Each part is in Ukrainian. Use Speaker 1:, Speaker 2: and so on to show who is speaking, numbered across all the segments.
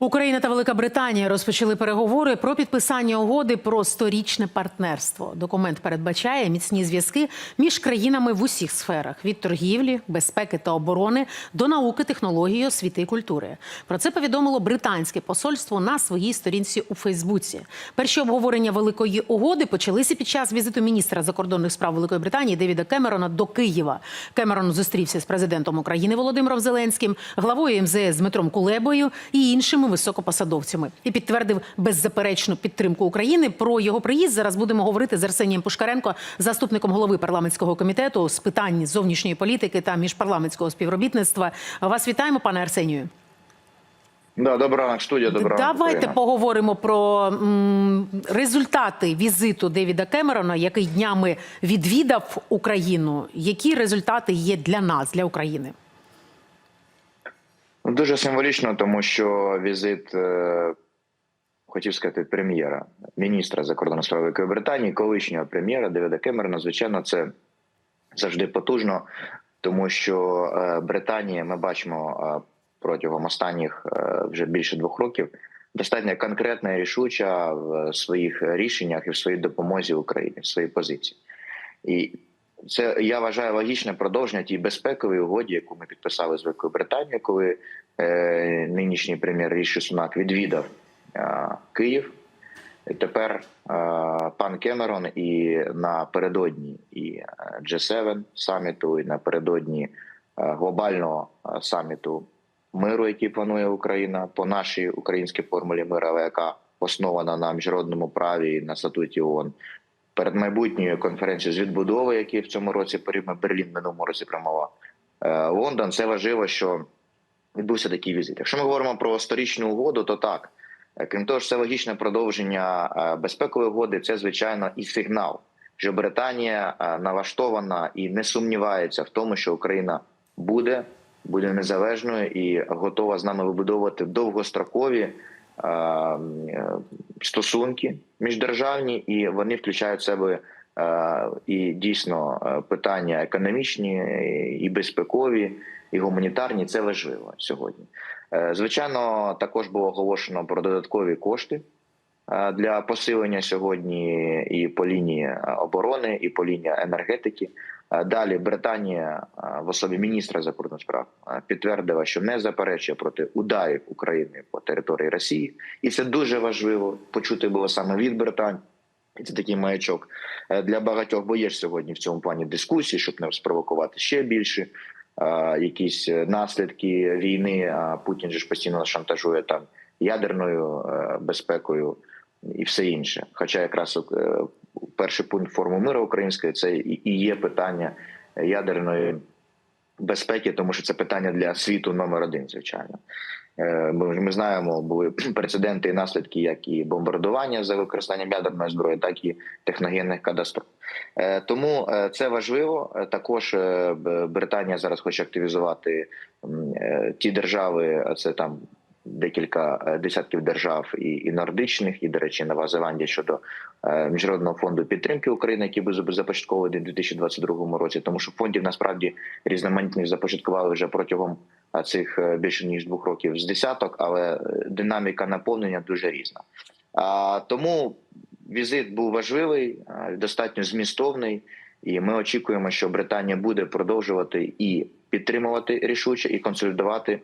Speaker 1: Україна та Велика Британія розпочали переговори про підписання угоди про сторічне партнерство. Документ передбачає міцні зв'язки між країнами в усіх сферах: від торгівлі, безпеки та оборони до науки, технології, освіти і культури. Про це повідомило британське посольство на своїй сторінці у Фейсбуці. Перші обговорення великої угоди почалися під час візиту міністра закордонних справ Великої Британії Девіда Кемерона до Києва. Кемерон зустрівся з президентом України Володимиром Зеленським, главою МЗС Дмитром Кулебою і іншими високопосадовцями і підтвердив беззаперечну підтримку України. Про його приїзд зараз будемо говорити з Арсенієм Пушкаренко, заступником голови парламентського комітету з питань зовнішньої політики та міжпарламентського співробітництва. Вас вітаємо, пане Арсенію.
Speaker 2: Да, доброго ранок, студія. Ранок,
Speaker 1: Давайте
Speaker 2: Україна.
Speaker 1: поговоримо про м, результати візиту Девіда Кемерона, який днями відвідав Україну. Які результати є для нас, для України?
Speaker 2: Ну, Дуже символічно, тому що візит, е, хотів сказати, прем'єра, міністра закордонних справ Великої Британії, колишнього прем'єра Девіда Кемерона, звичайно, це завжди потужно, тому що е, Британія, ми бачимо е, протягом останніх вже більше двох років, достатньо конкретна і рішуча в своїх рішеннях і в своїй допомозі Україні, в своїй позиції. І це я вважаю логічне продовження тій безпековій угоді, яку ми підписали з Великою Британією, коли е, нинішній прем'єр Ріші Сунак відвідав е, Київ. Тепер е, пан Кемерон і напередодні і е, G7 саміту, і напередодні е, глобального е, саміту миру, який планує Україна по нашій українській формулі миру, але яка основана на міжнародному праві і на статуті ООН, перед майбутньою конференцією з відбудови, які в цьому році Берлін, минулому році приймала е, Лондон. Це важливо, що відбувся такий візит. Якщо ми говоримо про сторічну угоду, то так. Е, Крім того, це логічне продовження е, безпекової угоди. Це звичайно і сигнал, що Британія налаштована і не сумнівається в тому, що Україна буде, буде незалежною і готова з нами вибудовувати довгострокові стосунки міждержавні, і вони включають в себе е, і дійсно е, питання економічні, і безпекові, і гуманітарні. Це важливо сьогодні. Е, Звичайно, також було оголошено про додаткові кошти е, для посилення сьогодні і по лінії е, оборони, і по лінії енергетики. Е, Далі Британія е, в особі міністра закордонних справ е, підтвердила, що не заперечує проти ударів України по території Росії, і це дуже важливо почути було саме від Британії. Це такий маячок е, для багатьох, бо є ж сьогодні в цьому плані дискусії, щоб не спровокувати ще більше е, якісь наслідки війни. А Путін же ж постійно шантажує там ядерною е, безпекою і все інше. Хоча якраз е, перший пункт форми миру української це і є питання ядерної безпеки, тому що це питання для світу номер один, звичайно. Е, Ми, знаємо, були прецеденти і наслідки, як і бомбардування за використанням ядерної зброї, так і техногенних катастроф. Е, Тому це важливо. Також Британія зараз хоче активізувати ті держави, це там декілька е, десятків держав і, і нордичних, і, до речі, Нова Зеландія щодо е, міжнародного фонду підтримки України, який був започаткований у 2022 році. Тому що фондів насправді різноманітних започаткували вже протягом е, цих більше ніж двох років з десяток, але динаміка наповнення дуже різна. А, тому візит був важливий, достатньо змістовний, і ми очікуємо, що Британія буде продовжувати і підтримувати рішуче, і консолідувати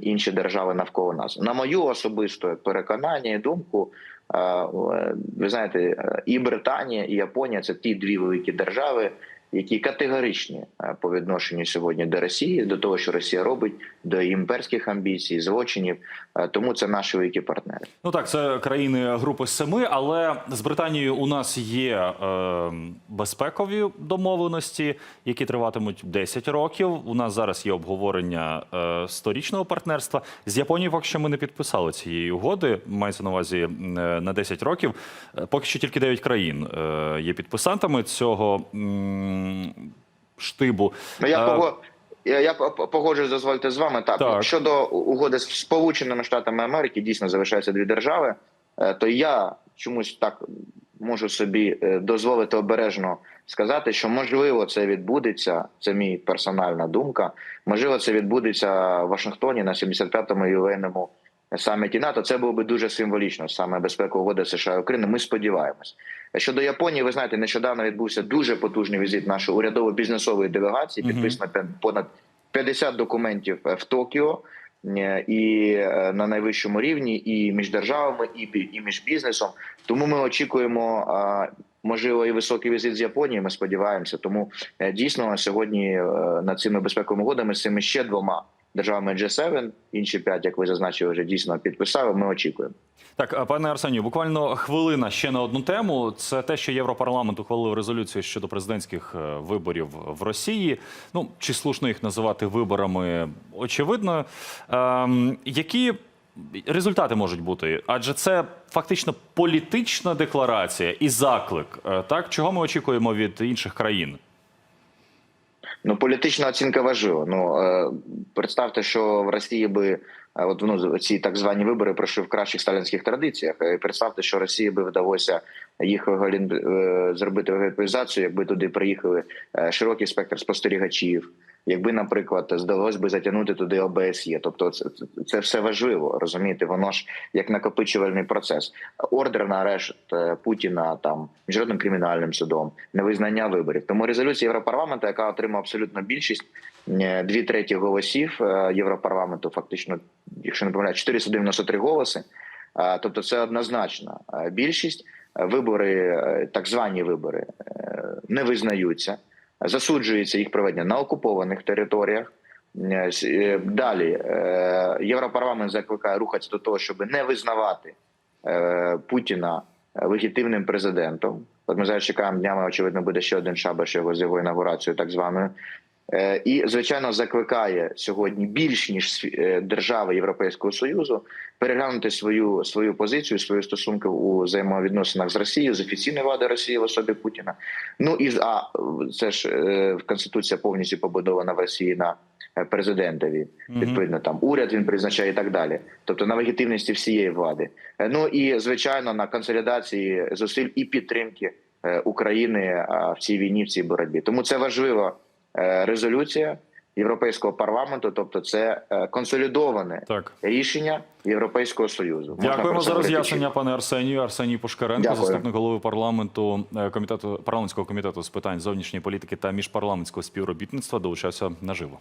Speaker 2: інші держави навколо нас. На мою особисте переконання і думку, е, е, ви знаєте, е, і Британія, і Японія це ті дві великі держави, які категоричні е, по відношенню сьогодні до Росії, до того, що Росія робить, до імперських амбіцій, злочинів. Е, Тому це наші великі партнери.
Speaker 3: Ну так, це країни групи семи, але з Британією у нас є е, безпекові домовленості, які триватимуть 10 років. У нас зараз є обговорення е, сторічного партнерства. З Японією поки що ми не підписали цієї угоди. Мається на увазі е, на 10 років. Е, Поки що тільки 9 країн е, є підписантами цього м, штибу.
Speaker 2: Ну я
Speaker 3: Е,
Speaker 2: пого... я, я по- по- погоджуюсь, дозвольте з вами. Так,
Speaker 3: Так.
Speaker 2: щодо угоди з Сполученими Штатами Америки, дійсно залишаються дві держави. е, То я чомусь так можу собі е, дозволити обережно сказати, що можливо це відбудеться. Це мій персональна думка. Можливо, це відбудеться в Вашингтоні на 75-му ювілейному саміті НАТО. Це було би дуже символічно. Саме безпекова угода США і України. Ми сподіваємось. Щодо Японії, ви знаєте, нещодавно відбувся дуже потужний візит нашої урядово-бізнесової делегації. Підписано понад 50 документів е, в Токіо. е, І е, на найвищому рівні, і між державами, і і між бізнесом. Тому ми очікуємо, можливо, і високий візит з Японії. Ми сподіваємося. Тому дійсно сьогодні над цими безпековими угодами з цими ще двома державами G7, інші п'ять, як ви зазначили, вже дійсно підписали. Ми очікуємо.
Speaker 3: Так, пане Арсенію, буквально хвилина ще на одну тему. Це те, що Європарламент ухвалив резолюцію щодо президентських е, виборів в Росії. Ну чи слушно їх називати виборами, очевидно. Ем, які результати можуть бути? Адже це фактично політична декларація і заклик. е, Так, чого ми очікуємо від інших країн?
Speaker 2: Ну, політична оцінка важлива. Ну е, представте, що в Росії би е, от ну ці так звані вибори пройшли в кращих сталінських традиціях. Е, Представте, що Росії би вдалося їх е, зробити легалізацію, якби туди приїхали широкий спектр спостерігачів. Якби, наприклад, здалось би затягнути туди ОБСЄ, тобто це, це, все важливо, розумієте? Воно ж як накопичувальний процес. Ордер на арешт е, Путіна там міжнародним кримінальним судом, невизнання виборів. Тому резолюція Європарламенту, яка отримала абсолютно більшість, е, дві треті голосів е, Європарламенту, фактично, якщо не помиляю, 493 голоси. Тобто, це однозначна більшість. Вибори, так звані вибори, не визнаються засуджується їх проведення на окупованих територіях. Е, е, Далі е, Європарламент закликає рухатися до того, щоб не визнавати Путіна легітимним президентом. От ми зараз чекаємо днями, очевидно, буде ще один шабаш його з його інаугурацією, так званою. Е, І, звичайно, закликає сьогодні більш ніж е, держави Європейського союзу переглянути свою свою позицію, свої стосунки у взаємовідносинах з Росією, з офіційною владою Росії в особі Путіна. Ну і а це ж е, конституція повністю побудована в Росії на президентові. Відповідно, там уряд він призначає і так далі. Тобто на легітимності всієї влади. Ну і звичайно на консолідації зусиль і підтримки України в цій війні, в цій боротьбі. Тому це важлива е, резолюція Європейського парламенту, тобто це е, консолідоване
Speaker 3: Так.
Speaker 2: рішення Європейського союзу. Можна
Speaker 3: Дякуємо за роз'яснення, пане Арсенію. Арсеній Пушкаренко,
Speaker 2: Дякую.
Speaker 3: заступник голови парламенту е, комітету парламентського комітету з питань зовнішньої політики та міжпарламентського співробітництва, долучався наживо.